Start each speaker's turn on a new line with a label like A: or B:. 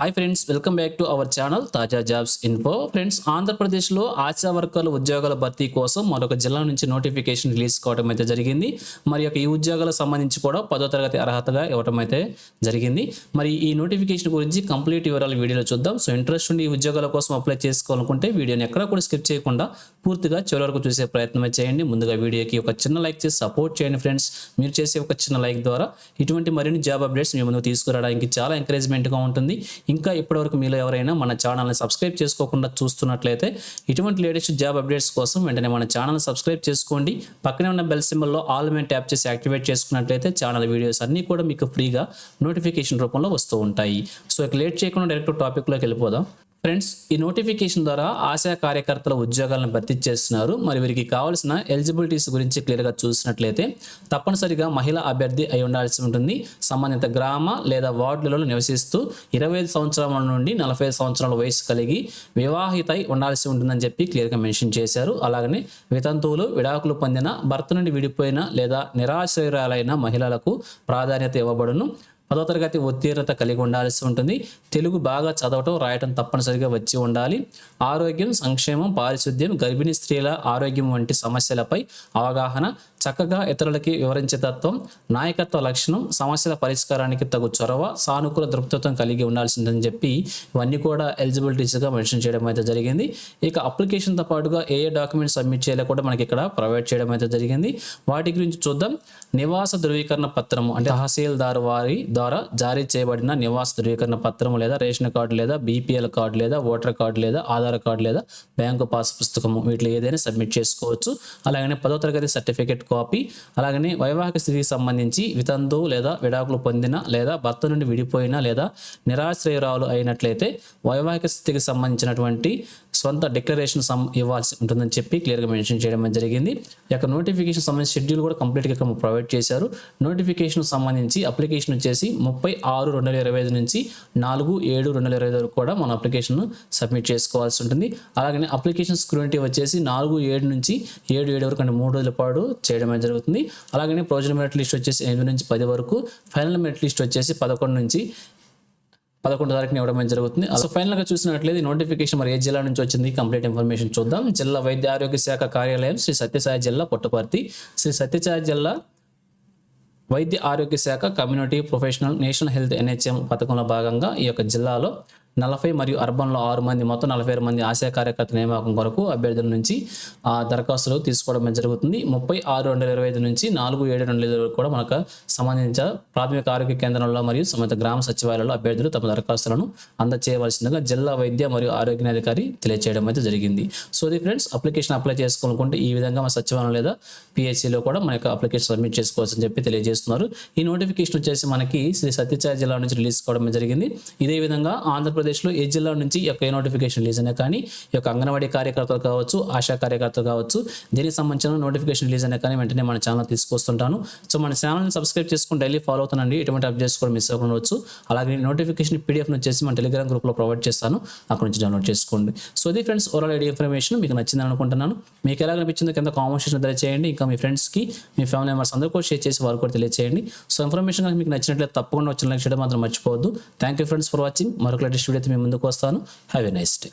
A: Hi friends welcome back to our channel తాజా jobs info friends ఆంధ్రప్రదేశ్లో ఆశా వర్గాల ఉద్యోగాల భర్తీ కోసం మరొక జిల్లా నుంచి నోటిఫికేషన్ రిలీజ్ కావడం అయితే జరిగింది. మరి యొక్క ఈ ఉద్యోగాలకు సంబంధించి కూడా పదో తరగతి అర్హతగా ఇవ్వడం అయితే జరిగింది. మరి ఈ నోటిఫికేషన్ గురించి కంప్లీట్ వివరాలు వీడియోలో చూద్దాం. సో ఇంట్రెస్ట్ ఉండి ఈ ఉద్యోగాల కోసం అప్లై చేసుకోవాలనుకుంటే వీడియోని ఎక్కడ కూడా స్కిప్ చేయకుండా పూర్తిగా చివరి వరకు చూసే ప్రయత్నమే చేయండి. ముందుగా వీడియోకి ఒక చిన్న లైక్ చేసి సపోర్ట్ చేయండి ఫ్రెండ్స్ మీరు చేసే ఒక చిన్న లైక్ ద్వారా ఇటువంటి మరిన్ని జాబ్ అప్డేట్స్ మీ ముందుకు తీసుకురావడానికి చాలా ఎంకరేజ్మెంట్గా ఉంటుంది. ఇంకా ఇప్పటివరకు మీలో ఎవరైనా మన ఛానల్ని సబ్స్క్రైబ్ చేసుకోకుండా చూస్తున్నట్లయితే ఇటువంటి లేటెస్ట్ జాబ్ అప్డేట్స్ కోసం వెంటనే మన ఛానల్ని సబ్స్క్రైబ్ చేసుకోండి. పక్కనే ఉన్న బెల్ సింబల్లో ఆల్ మేము ట్యాప్ చేసి యాక్టివేట్ చేసుకున్నట్లయితే ఛానల్ వీడియోస్ అన్నీ కూడా మీకు ఫ్రీగా నోటిఫికేషన్ రూపంలో వస్తూ ఉంటాయి. సో ఇక లేట్ చేయకుండా డైరెక్ట్ టాపిక్లోకి వెళ్ళిపోదాం. ఫ్రెండ్స్ ఈ నోటిఫికేషన్ ద్వారా ఆశా కార్యకర్తల ఉద్యోగాలను భర్తీ చేస్తున్నారు. మరి వీరికి కావాల్సిన ఎలిజిబిలిటీస్ గురించి క్లియర్గా చూసినట్లయితే తప్పనిసరిగా మహిళా అభ్యర్థి అయి ఉండాల్సి ఉంటుంది. సంబంధిత గ్రామ లేదా వార్డులలో నివసిస్తూ ఇరవై ఐదు సంవత్సరాల నుండి నలభై సంవత్సరాల వయసు కలిగి వివాహిత ఉండాల్సి ఉంటుందని చెప్పి క్లియర్గా మెన్షన్ చేశారు. అలాగనే వితంతువులు విడాకులు పొందిన భర్త నుండి విడిపోయిన లేదా నిరాశ్రయురాలైన మహిళలకు ప్రాధాన్యత ఇవ్వబడును. పదో తరగతి ఉత్తీర్ణత కలిగి ఉండాల్సి ఉంటుంది. తెలుగు బాగా చదవటం రాయటం తప్పనిసరిగా వచ్చి ఉండాలి. ఆరోగ్యం సంక్షేమం పారిశుద్ధ్యం గర్భిణీ స్త్రీల ఆరోగ్యం వంటి సమస్యలపై అవగాహన చక్కగా ఇతరులకి వివరించే తత్వం నాయకత్వ లక్షణం సమస్యల పరిష్కారానికి తగు చొరవ సానుకూల దృక్పథం కలిగి ఉండాల్సిందని చెప్పి ఇవన్నీ కూడా ఎలిజిబిలిటీస్గా మెన్షన్ చేయడం అయితే జరిగింది. ఇక అప్లికేషన్తో పాటుగా ఏ ఏ డాక్యుమెంట్స్ సబ్మిట్ చేయాలో కూడా మనకి ఇక్కడ ప్రొవైడ్ చేయడం అయితే జరిగింది. వాటి గురించి చూద్దాం. నివాస ధృవీకరణ పత్రము అంటే తహసీల్దారు వారి ద్వారా జారీ చేయబడిన నివాస ధృవీకరణ పత్రం లేదా రేషన్ కార్డు లేదా బీపీఎల్ కార్డు లేదా ఓటర్ కార్డు లేదా ఆధార్ కార్డు లేదా బ్యాంకు పాస్ పుస్తకము వీటిలో ఏదైనా సబ్మిట్ చేసుకోవచ్చు. అలాగనే పదో తరగతి సర్టిఫికేట్ కాపీ అలాగనే వైవాహిక స్థితికి సంబంధించి వితంతు లేదా విడాకులు పొందిన లేదా భర్త నుండి విడిపోయిన లేదా నిరాశ్రయరాలు అయినట్లయితే వైవాహిక స్థితికి సంబంధించినటువంటి సొంత డిక్లరేషన్ సమ్ ఇవ్వాల్సి ఉంటుందని చెప్పి క్లియర్గా మెన్షన్ చేయడం జరిగింది. ఈ యొక్క నోటిఫికేషన్ సంబంధించి షెడ్యూల్ కూడా కంప్లీట్గా ఇక్కడ ప్రొవైడ్ చేశారు. నోటిఫికేషన్ సంబంధించి అప్లికేషన్ వచ్చేసి ముప్పై ఆరు రెండు వేల ఇరవై ఐదు నుంచి నాలుగు ఏడు రెండు వేల ఇరవై ఐదు వరకు కూడా మన అప్లికేషన్ సబ్మిట్ చేసుకోవాల్సి ఉంటుంది. అలాగే అప్లికేషన్ స్క్రూనిటీ వచ్చేసి నాలుగు ఏడు నుంచి ఏడు ఏడు వరకు అంటే మూడు రోజుల పాటు చేయడం జరుగుతుంది. అలాగే ప్రొవిజనల్ మెరిట్ లిస్ట్ వచ్చేసి ఎనిమిది నుంచి పది వరకు ఫైనల్ మెరిట్ లిస్ట్ వచ్చేసి పదకొండు నుంచి పదకొండు తారీఖున ఇవ్వడం జరుగుతుంది. సో ఫైనల్గా చూసినట్లయితే నోటిఫికేషన్ మరి ఏ జిల్లా నుంచి వచ్చింది కంప్లీట్ ఇన్ఫర్మేషన్ చూద్దాం. జిల్లా వైద్య ఆరోగ్య శాఖ కార్యాలయం శ్రీ సత్యసాయి జిల్లా పుట్టపర్తి. శ్రీ సత్యసాయి జిల్లా వైద్య ఆరోగ్య శాఖ community professional national health NHM పథకంలో భాగంగా ఈ యొక్క జిల్లాలో నలభై మరియు అర్బన్లో ఆరు మంది మొత్తం నలభై ఆరు మంది ఆశా కార్యకర్త నియామకం కొరకు అభ్యర్థుల నుంచి ఆ దరఖాస్తులు తీసుకోవడం జరుగుతుంది? ముప్పై ఆరు రెండు వేల ఇరవై ఐదు నుంచి నాలుగు ఏడు రెండు వేల వరకు కూడా మనకు సంబంధించిన ప్రాథమిక ఆరోగ్య కేంద్రంలో మరియు సంబంధిత గ్రామ సచివాలయాల్లో అభ్యర్థులు తమ దరఖాస్తులను అందచేయవలసిందిగా జిల్లా వైద్య మరియు ఆరోగ్యాధికారి తెలియజేయడం అయితే జరిగింది. సో ఇది ఫ్రెండ్స్ అప్లికేషన్ అప్లై చేసుకోవాలనుకుంటే ఈ విధంగా మన సచివాలయం లేదా పిహెచ్సిలో కూడా మన యొక్క అప్లికేషన్ సబ్మిట్ చేసుకోవాల్సి చెప్పి తెలియజేస్తున్నారు. ఈ నోటిఫికేషన్ వచ్చేసి మనకి శ్రీ సత్యసాయి జిల్లా నుంచి రిలీజ్ కావడం జరిగింది. ఇదే విధంగా ఆంధ్రప్రదేశ్ ఆంధ్రప్రదేశ్లో ఏ జిల్లా నుంచి ఈ యొక్క ఏ నోటిఫికేషన్ రిలీజ్ అయినా కానీ ఈ యొక్క అంగన్వాడీ కార్యకర్తలు కావచ్చు ఆశా కార్యకర్తలు కావచ్చు దీనికి సంబంధించిన నోటిఫికేషన్ రిలీజ్ అయినా కానీ వెంటనే మన ఛానల్ తీసుకొస్తుంటాను. సో మన ఛానల్ని సబ్స్క్రైబ్ చేసుకుని డైలీ ఫాలో అవుతానండి. ఎటువంటి అప్డేట్స్ కూడా మిస్ అవ్వకుండా వచ్చు అలాగే నోటిఫికేషన్ పీడిఎఫ్ వచ్చేసి మన టెలిగ్రామ్ గ్రూప్లో ప్రొవైడ్ చేస్తాను. అక్కడ నుంచి డౌన్లోడ్ చేసుకోండి. సో ఇది ఫ్రెండ్స్ ఓవరాల్ ఐడి ఇన్ఫర్మేషన్. మీకు నచ్చింది అనుకుంటున్నాను. మీకు ఎలా అనిపించిందో కింద కామెంట్ సెక్షన్ తెలియజేయండి ఇంకా మీ ఫ్రెండ్స్కి మీ ఫ్యామిలీ మెంబర్స్ అందరూ కూడా షేర్ చేసి వారు కూడా తెలియజేయండి సో ఇన్ఫర్మేషన్ మీకు నచ్చినట్లయితే తప్పకుండా వచ్చిన లైక్ చేయడం మాత్రం మర్చిపోవద్దు. Thank you friends for watching. మరొక లేటెస్ట్ వీడియో మేము ముందుకు వస్తాను. Have a nice day